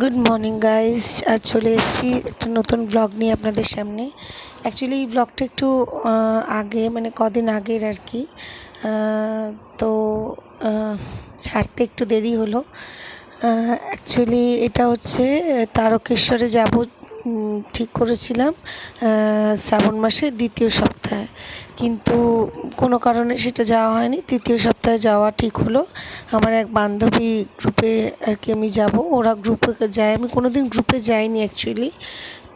Good morning guys আজ চলে এসেছি একটা নতুন ব্লগ নিয়ে আপনাদের সামনে। অ্যাকচুয়ালি এই ব্লগটা একটু আগে মানে কদিন আগের আর কি। তো ছাড়তে একটু দেরি হলো। অ্যাকচুয়ালি এটা হচ্ছে তারকেশ্বরে যাব ঠিক করেছিলাম শ্রাবণ মাসে দ্বিতীয় সপ্তাহে। কিন্তু কোনো কারণে সেটা যাওয়া হয়নি। তৃতীয় সপ্তাহে যাওয়া ঠিক হলো। আমার এক বান্ধবী গ্রুপে আর কি আমি যাব। ওরা গ্রুপে যায়। আমি কোনো দিন গ্রুপে যাইনি অ্যাকচুয়ালি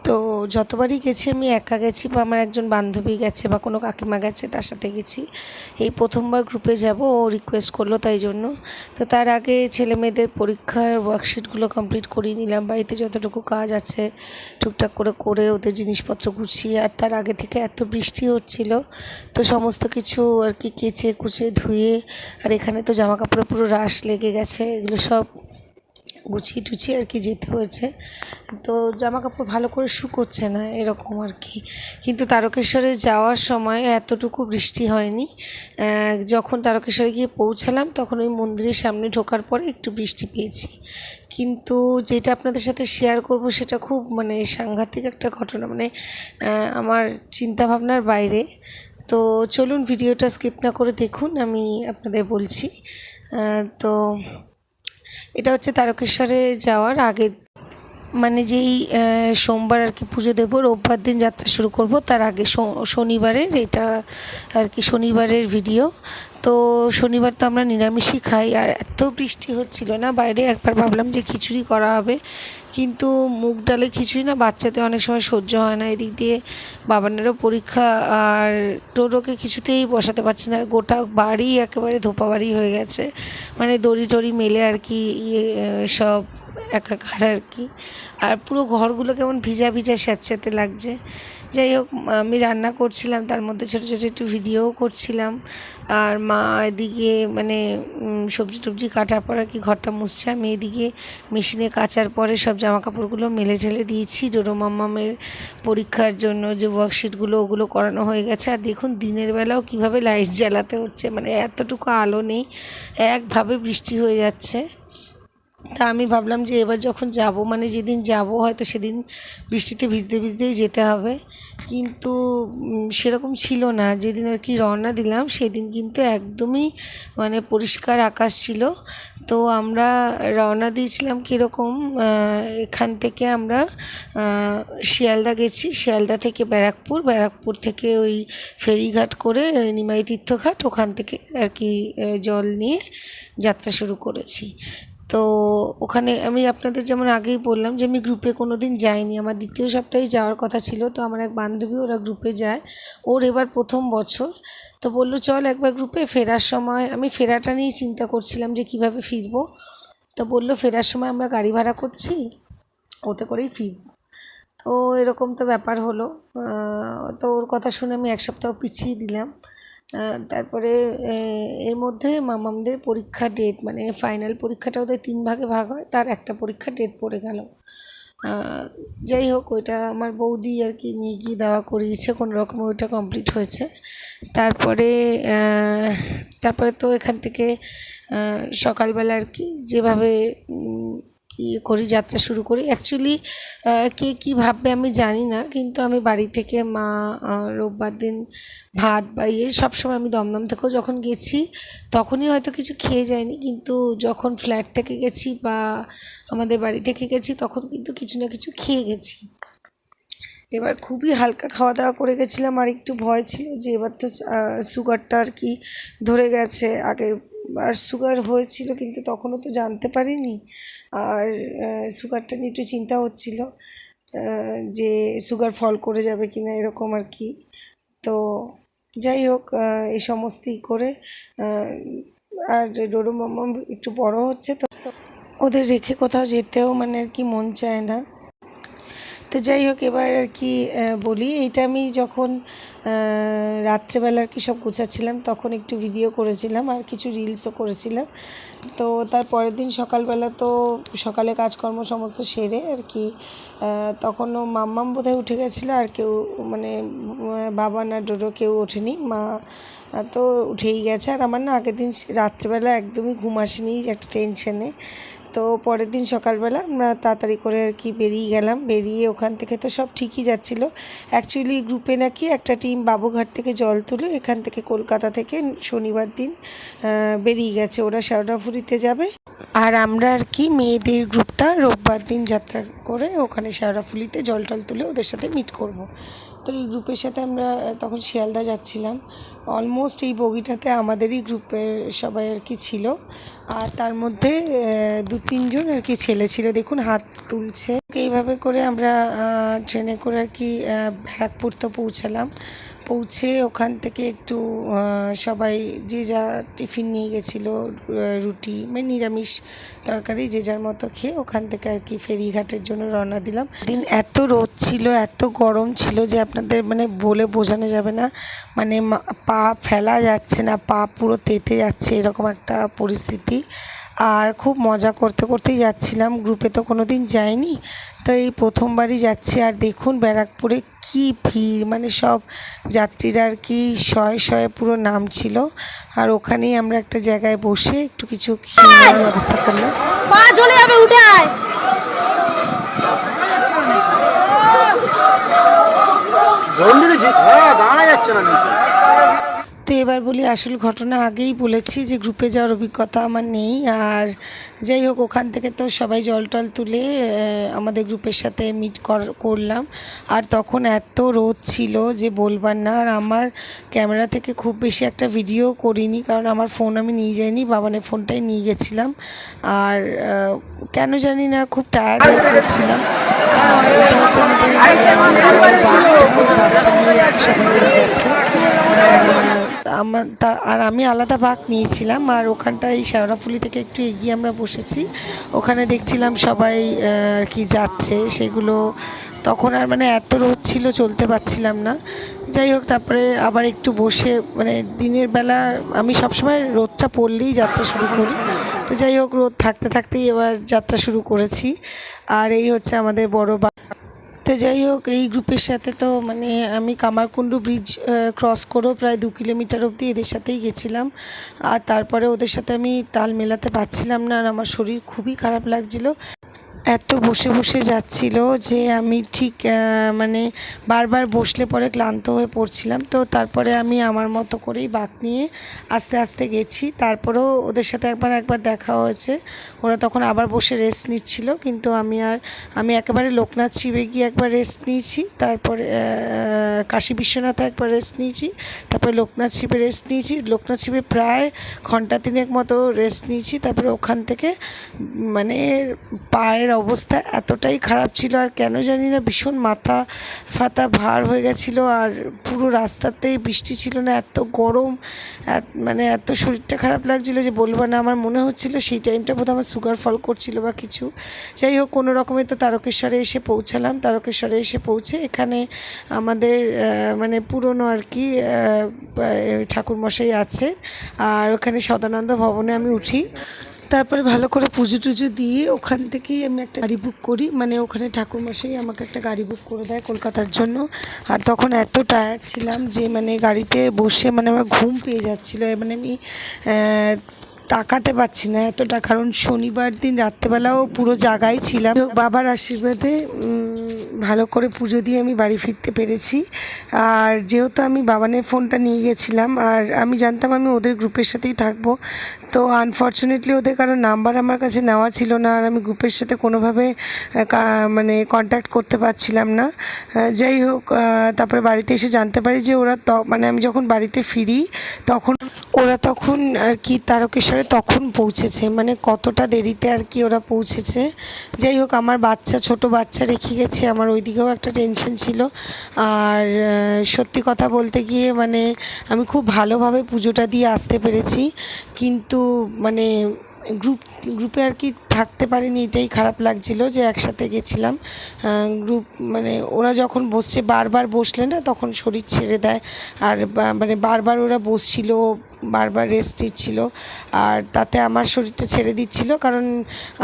তো যতবারই গেছি, আমি একা গেছি বা আমার একজন বান্ধবী গেছে বা কোনো কাকিমা গেছে, তার সাথে গেছি। এই প্রথমবার গ্রুপে যাব, ও রিকোয়েস্ট করল তাই জন্য। তো তার আগে ছেলে মেয়েদের পরীক্ষার ওয়ার্কশিটগুলো কমপ্লিট করিয়ে নিলাম বাড়িতে যতটুকু কাজ আছে, টুকটাক করে করে ওদের জিনিসপত্র গুছিয়ে, আর তার আগে থেকে এত বৃষ্টি হচ্ছিল, তো সমস্ত কিছু আর কি কেচে কুচে ধুয়ে, আর এখানে তো জামা কাপড়ে পুরো রাশ লেগে গেছে, এগুলো সব গুছিয়ে টুছিয়ে আর কি যেতে হয়েছে। তো জামা কাপড় ভালো করে শুকোচ্ছে না, এরকম আর কি। কিন্তু তারকেশ্বরে যাওয়ার সময় এতটুকু বৃষ্টি হয়নি। যখন তারকেশ্বরে গিয়ে পৌঁছালাম, তখন ওই মন্দিরের সামনে ঢোকার পরে একটু বৃষ্টি পেয়েছি। কিন্তু যেটা আপনাদের সাথে শেয়ার করব, সেটা খুব মানে সাংঘাতিক একটা ঘটনা। মানে আমার চিন্তাভাবনার বাইরে। তো চলুন, ভিডিওটা স্কিপ না করে দেখুন, আমি আপনাদের বলছি। তো এটা হচ্ছে তারকেশ্বরে যাওয়ার আগে মানে যেই সোমবার আর কি পুজো দেবো, রোববার দিন যাত্রা শুরু করব, তার আগে শনিবারের এটা আর কি শনিবারের ভিডিও তো শনিবার তো আমরা নিরামিষই খাই, আর এত বৃষ্টি হচ্ছিল না, বাইরে একবার ভাবলাম যে খিচুড়ি করা হবে। কিন্তু মুগ ডালে খিচুড়ি না বাচ্চাদের অনেক সময় সহ্য হয় না। এদিক দিয়ে বাবানেরও পরীক্ষা আর টোটোকে কিছুতেই বসাতে পারছি না। গোটা বাড়ি একেবারে ধোপা বাড়ি হয়ে গেছে। মানে দড়ি টড়ি মেলে আর কি ইয়ে সব একাকার আর কি। আর পুরো ঘরগুলো কেমন ভিজা ভিজা স্যাঁতস্যাঁতে লাগছে। যাই হোক, আমি রান্না করছিলাম, তার মধ্যে ছোটো ছোটো একটু ভিডিওও করছিলাম। আর মা এদিকে মানে সবজি টবজি কাটার পর আর কি ঘরটা মুছছে। আমি এদিকে মেশিনে কাচার পরে সব জামা কাপড়গুলো মেলে ঠেলে দিয়েছি। ডোরো পরীক্ষার জন্য যে ওয়ার্কশিটগুলো ওগুলো করানো হয়ে গেছে। আর দেখুন, দিনের বেলাও কীভাবে লাইট জ্বালাতে হচ্ছে। মানে এতটুকু আলো নেই, একভাবে বৃষ্টি হয়ে যাচ্ছে। তা আমি ভাবলাম যে এবার যখন যাব মানে যেদিন যাব হয়তো সেদিন বৃষ্টিতে ভিজতে ভিজতেই যেতে হবে। কিন্তু সেরকম ছিল না। যেদিন আর কি রওনা দিলাম, সেদিন কিন্তু একদমই মানে পরিষ্কার আকাশ ছিল। তো আমরা রওনা দিয়েছিলাম কীরকম এখান থেকে আমরা শিয়ালদা গেছি। শিয়ালদা থেকে ব্যারাকপুর। ব্যারাকপুর থেকে ওই ফেরিঘাট করে নিমাই তীর্থঘাট, ওখান থেকে আর কি জল নিয়ে যাত্রা শুরু করেছি। তো ওখানে আমি আপনাদের যেমন আগেই বললাম যে আমি গ্রুপে কোনো দিন যাইনি। আমার দ্বিতীয় সপ্তাহে যাওয়ার কথা ছিল, তো আমার এক বান্ধবী ওরা গ্রুপে যায়। ওর এবার প্রথম বছর, তো বলল, চল একবার গ্রুপে ফেরার সময়। আমি ফেরাটা নিয়েই চিন্তা করছিলাম যে কীভাবে ফিরবো। তো বলল, ফেরার সময় আমরা গাড়ি ভাড়া করছি, ওতে করেই ফিরবো। তো এরকম তো ব্যাপার হলো। তো ওর কথা শুনে আমি এক সপ্তাহ পিছিয়ে দিলাম। তারপরে এর মধ্যে মামামদের পরীক্ষা ডেট মানে ফাইনাল পরীক্ষাটা ওদের তিন ভাগে ভাগ হয়, তার একটা পরীক্ষা ডেট পড়ে গেল। যাই হোক, ওইটা আমার বৌদি আর কি নিয়ে গিয়ে দেওয়া করিয়েছে, কোনো রকম ওইটা কমপ্লিট হয়েছে। তারপরে তারপরে তো এখান থেকে সকালবেলা আর কি যেভাবে করি যাত্রা শুরু করি। অ্যাকচুয়ালি কে কী ভাববে আমি জানি না, কিন্তু আমি বাড়ি থেকে মা রোববার দিন ভাত বা ইয়ে সবসময় আমি দমদম থেকেও যখন গেছি, তখনই হয়তো কিছু খেয়ে যায়নি, কিন্তু যখন ফ্ল্যাট থেকে গেছি বা আমাদের বাড়ি থেকে গেছি, তখন কিন্তু কিছু না কিছু খেয়ে গেছি। এবার খুবই হালকা খাওয়া দাওয়া করে গেছিলাম, আর একটু ভয় ছিল যে এবার তো সুগারটা আর কি ধরে গেছে, আগের আর সুগার হয়েছিল কিন্তু তখনও তো জানতে পারিনি। আর সুগারটা নিয়ে একটু চিন্তা হচ্ছিল যে সুগার ফল করে যাবে কি না এরকম আর কি। তো যাই হোক এই সমস্তই করে আর মাম্মা একটু বড় হচ্ছে তো ওদের রেখে কোথাও যেতেও মানে আর কি মন চায় না। তো যাই হোক, এবার আর কি বলি। এইটা আমি যখন রাত্রেবেলা আর কি সব গোছাচ্ছিলাম, তখন একটু ভিডিও করেছিলাম আর কিছু রিলসও করেছিলাম। তো তার পরের দিন সকালবেলা তো সকালে কাজকর্ম সমস্ত সেরে আর কি তখনও মাম্মাম বোধহয় উঠে গেছিল, আর কেউ মানে বাবা না ডোডো কেউ ওঠেনি, মা তো উঠেই গেছে। আর আমার না আগের দিন রাত্রেবেলা একদমই ঘুম আসেনি, একটা টেনশনে তো পরের দিন সকালবেলা আমরা তাড়াতাড়ি করে আর কি বেরিয়ে গেলাম। বেরিয়ে ওখান থেকে তো সব ঠিকই যাচ্ছিল। অ্যাকচুয়ালি গ্রুপে নাকি একটা টিম বাবুঘাট থেকে জল তুলে এখান থেকে কলকাতা থেকে শনিবার দিন বেরিয়ে গেছে। ওরা শ্যাওড়াফুরিতে যাবে। আর আমরা আর কি মেয়েদের গ্রুপটা রোববার দিন যাত্রা করে ওখানে শেওড়াফুলিতে জল টল তুলে ওদের সাথে মিট করব। তো এই গ্রুপের সাথে আমরা তখন শিয়ালদা যাচ্ছিলাম। অলমোস্ট এই বগিটাতে আমাদেরই গ্রুপের সবাই আর কি ছিল। আর তার মধ্যে দু তিনজন আর কি ছেলে ছিল। দেখুন, হাত তুলছে। এইভাবে করে আমরা ট্রেনে করে আর কি ব্যারাকপুর তো পৌঁছালাম। পৌঁছে ওখান থেকে একটু সবাই যে যা টিফিন নিয়ে গেছিল রুটি মানে নিরামিষ তরকারি যে যার মতো খেয়ে ওখান থেকে আর কি ফেরিঘাটের জন্য রওনা দিলাম। দিন এত রোদ ছিল, এত গরম ছিল যে আপনাদের মানে বলে বোঝানো যাবে না। মানে পা ফেলা যাচ্ছে না, পা পুরো তেতে যাচ্ছে, এরকম একটা পরিস্থিতি। আর খুব মজা করতে করতেই যাচ্ছিলাম। গ্রুপে তো কোনো দিন যাইনি। তো এই প্রথমবারই যাচ্ছি। আর দেখুন ব্যারাকপুরে কি ভিড়। মানে সব যাত্রীরা আর কি শয়ে শয়ে পুরো নাম ছিল আর ওখানেই আমরা একটা জায়গায় বসে একটু কিছু খেয়ে ব্যবস্থা করলাম। পা চলে যাবে উঠায় হ্যাঁ দাঁড়া যাচ্ছে না নিচে। তো এবার বলি আসল ঘটনা আগেই বলেছি যে গ্রুপে যাওয়ার অভিজ্ঞতা আমার নেই। আর যাই হোক, ওখান থেকে তো সবাই জল টল তুলে আমাদের গ্রুপের সাথে মিট করলাম। আর তখন এত রোদ ছিল যে বলবার না, আর আমার ক্যামেরা থেকে খুব বেশি একটা ভিডিও করিনি, কারণ আমার ফোন আমি নিয়ে যাইনি, বাবানের ফোনটাই নিয়ে গেছিলাম। আর কেন জানি না, খুব টায়ার্ড হয়ে আর এটা হচ্ছে আমাদের, আহ, বাঘ ঠাকুর, বাঘটা নিয়ে সবাই উড়ে গেছে আহ, আমার আর আমি আলাদা বাঘ নিয়েছিলাম, আর ওখানটায় শেওড়াফুলি থেকে একটু এগিয়ে আমরা বসেছি। ওখানে দেখছিলাম সবাই কি যাচ্ছে সেগুলো। তখন আর মানে এত রোদ ছিল, চলতে পারছিলাম না। যাই হোক, তারপরে আবার একটু বসে মানে দিনের বেলা আমি সবসময় রোদটা পড়লেই যাত্রা শুরু করি। তো যাই হোক, রোদ থাকতে থাকতেই এবার যাত্রা শুরু করেছি। আর এই হচ্ছে আমাদের বড় তো যাই হোক, এই গ্রুপের সাথে তো মানে আমি কামারকুণ্ডু ব্রিজ ক্রস করেও প্রায় দু কিলোমিটার অবধি এদের সাথেই গেছিলাম। আর তারপরে ওদের সাথে আমি তাল মেলাতে পারছিলাম না আর আমার শরীর খুবই খারাপ লাগছিল। এত বসে বসে যাচ্ছিল যে আমি ঠিক মানে বারবার বসলে পরে ক্লান্ত হয়ে পড়ছিলাম। তো তারপরে আমি আমার মতো করেই বাঁক নিয়ে আস্তে আস্তে গেছি। তারপরেও ওদের সাথে একবার একবার দেখা হয়েছে। ওরা তখন আবার বসে রেস্ট নিচ্ছিল। কিন্তু আমি আর, আমি একেবারে লোকনাথ শিবে গিয়ে একবার রেস্ট নিয়েছি। তারপরে কাশী বিশ্বনাথে একবার রেস্ট নিয়েছি। তারপরে লোকনাথ শিবে রেস্ট নিয়েছি। লোকনাথ শিবে প্রায় ঘণ্টা তিনেক মতো রেস্ট নিয়েছি। তারপরে ওখান থেকে মানে পায়ের অবস্থা এতটাই খারাপ ছিল আর কেন জানি না, ভীষণ মাথা ফাতা ভার হয়ে গেছিল আর পুরো রাস্তাতেই বৃষ্টি ছিল না, এত গরম মানে এত শরীরটা খারাপ লাগছিল যে বলব না। আমার মনে হচ্ছিল সেই টাইমটা বোধহয় আমার সুগার ফল করছিল বা কিছু। যাই হোক, কোনো রকমে তো তারকেশ্বরে এসে পৌঁছালাম। তারকেশ্বরে এসে পৌঁছে এখানে আমাদের মানে পুরনো আর কি ঠাকুরমশাই আছে আর ওখানে সদানন্দ ভবনে আমি উঠি। তারপরে ভালো করে পুজো টুজো দিয়ে ওখান থেকেই আমি একটা গাড়ি বুক করি। মানে ওখানে ঠাকুরমশাই আমাকে একটা গাড়ি বুক করে দেয় কলকাতার জন্য। আর তখন এত টায়ার্ড ছিলাম যে মানে গাড়িতে বসে মানে আমার ঘুম পেয়ে যাচ্ছিল। মানে আমি তাকাতে পারছি না এতটা। কারণ শনিবার দিন রাত্রেবেলাও পুরো জায়গায় ছিলাম। বাবার আশীর্বাদে ভালো করে পুজো দিয়ে আমি বাড়ি ফিরতে পেরেছি। আর যেহেতু আমি বাবানের ফোনটা নিয়ে গেছিলাম, আর আমি জানতাম আমি ওদের গ্রুপের সাথেই থাকব। তো আনফর্চুনেটলি ওদের কারও নাম্বার আমার কাছে নেওয়া ছিল না আর আমি গ্রুপের সাথে কোনোভাবে মানে কন্ট্যাক্ট করতে পারছিলাম না। যাই হোক তারপরে বাড়িতে এসে জানতে পারি যে ওরা মানে আমি যখন বাড়িতে ফিরি, তখন ওরা তখন আর কি তারকেশ্বরে তখন পৌঁছেছে। মানে কতটা দেরিতে আর কি ওরা পৌঁছেছে। যাই হোক, আমার বাচ্চা, ছোট বাচ্চা রেখে গেছে। আমার ওইদিকেও একটা টেনশন ছিল। আর সত্যি কথা বলতে গিয়ে মানে আমি খুব ভালোভাবে পুজোটা দিয়ে আসতে পেরেছি। কিন্তু মানে গ্রুপ গ্রুপে আর কি থাকতে পারিনি, এটাই খারাপ লাগছিল যে একসাথে গেছিলাম। গ্রুপ মানে ওরা যখন বসছে, বারবার বসলে না, তখন শরীর ছেড়ে দেয়। আর মানে বারবার ওরা বসছিল বারবার রেস্ট নিচ্ছিল। আর তাতে আমার শরীরটা ছেড়ে দিচ্ছিল কারণ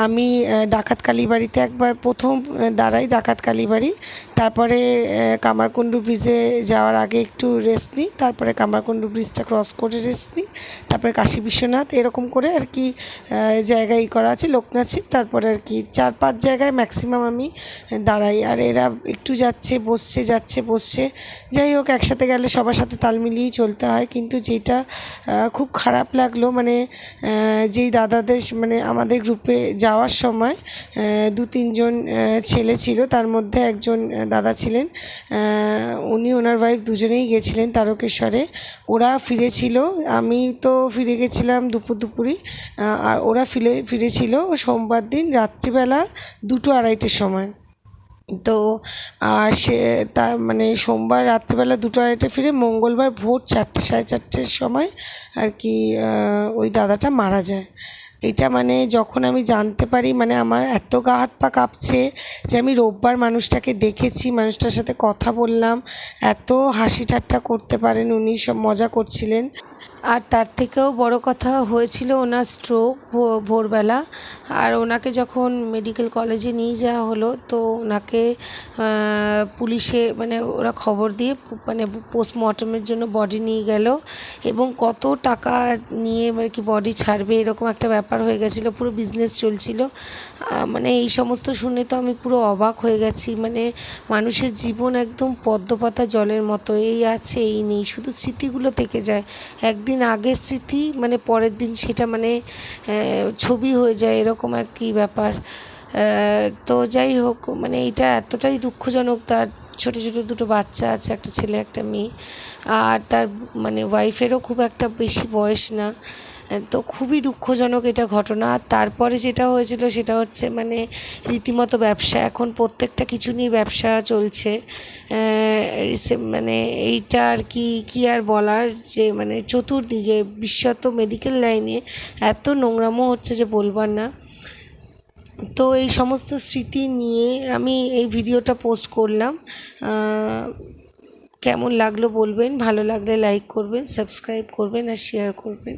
আমি ডাকাত কালীবাড়িতে একবার প্রথম দাঁড়াই ডাকাত কালীবাড়ি। তারপরে কামারকুণ্ডু ব্রিজে যাওয়ার আগে একটু রেস্ট নিই, তারপরে কামারকুণ্ডু ব্রিজটা ক্রস করে রেস্ট নিই, তারপরে কাশী বিশ্বনাথ এরকম করে আর কি জায়গায় করা আছে, লোকনাথ শিব। তারপরে আর কি চার পাঁচ জায়গায় ম্যাক্সিমাম আমি দাঁড়াই। আর এরা একটু যাচ্ছে, বসছে যাচ্ছে, বসছে। যাই হোক, একসাথে গেলে সবার সাথে তাল মিলিয়েই চলতে হয়। কিন্তু যেটা খুব খারাপ লাগল। মানে যেই দাদাদের মানে আমাদের গ্রুপে যাওয়ার সময় দু তিনজন ছেলে ছিল। তার মধ্যে একজন দাদা ছিলেন। উনি, ওনার ওয়াইফ দুজনেই গেছিলেন তারকেশ্বরে। ওরা ফিরেছিল। আমি তো ফিরে গেছিলাম দুপুর দুপুরই। আর ওরা ফিরে ফিরেছিল সোমবার দিন রাত্রিবেলা দুটো আড়াইটের সময়। তো আর সে তার মানে সোমবার রাত্রিবেলা দুটো আড়াইটে ফিরে মঙ্গলবার ভোর চারটে, সাড়ে চারটের সময় আর কি ওই দাদাটা মারা যায়। এটা মানে যখন আমি জানতে পারি মানে আমার এত গা হাত পা কাঁপছে যে আমি রোববার মানুষটাকে দেখেছি, মানুষটার সাথে কথা বললাম, এত হাসি ঠাট্টা করতে পারেন উনি, সব মজা করছিলেন। আর তার থেকেও বড় কথা হয়েছিল ওনার স্ট্রোক ভোরবেলা। আর ওনাকে যখন মেডিকেল কলেজে নিয়ে যাওয়া হলো, তো ওনাকে পুলিশে মানে ওরা খবর দিয়ে মানে পোস্টমর্টমের জন্য বডি নিয়ে গেল এবং কত টাকা নিয়ে আর কি বডি ছাড়বে, এরকম একটা ব্যাপার হয়ে গেছিল, পুরো বিজনেস চলছিল। মানে এই সমস্ত শুনে তো আমি পুরো অবাক হয়ে গেছি মানে মানুষের জীবন একদম পদ্মপাতা জলের মতো, এই আছে, এই নেই, শুধু স্মৃতিগুলো থেকে যায়। একদিন আগের স্মৃতি মানে পরের দিন সেটা মানে ছবি হয়ে যায়, এরকম আর কি ব্যাপার। তো যাই হোক মানে এটা এতটাই দুঃখজনক, তার ছোট ছোট দুটো বাচ্চা আছে, একটা ছেলে, একটা মেয়ে। আর তার মানে ওয়াইফেরও খুব একটা বেশি বয়স না। তো খুবই দুঃখজনক এটা ঘটনা। আর তারপরে যেটা হয়েছিল সেটা হচ্ছে মানে রীতিমতো ব্যবসা, এখন প্রত্যেকটা কিছু নিয়ে ব্যবসা চলছে। মানে এইটা আর কি কি আর বলার যে মানে চতুর্দিকে বিশ্বত মেডিকেল লাইনে এত নোংরামো হচ্ছে যে বলবার না। তো এই সমস্ত স্মৃতি নিয়ে আমি এই ভিডিওটা পোস্ট করলাম। কেমন লাগল বলবেন, ভালো লাগলে লাইক করবেন সাবস্ক্রাইব করবেন আর শেয়ার করবেন।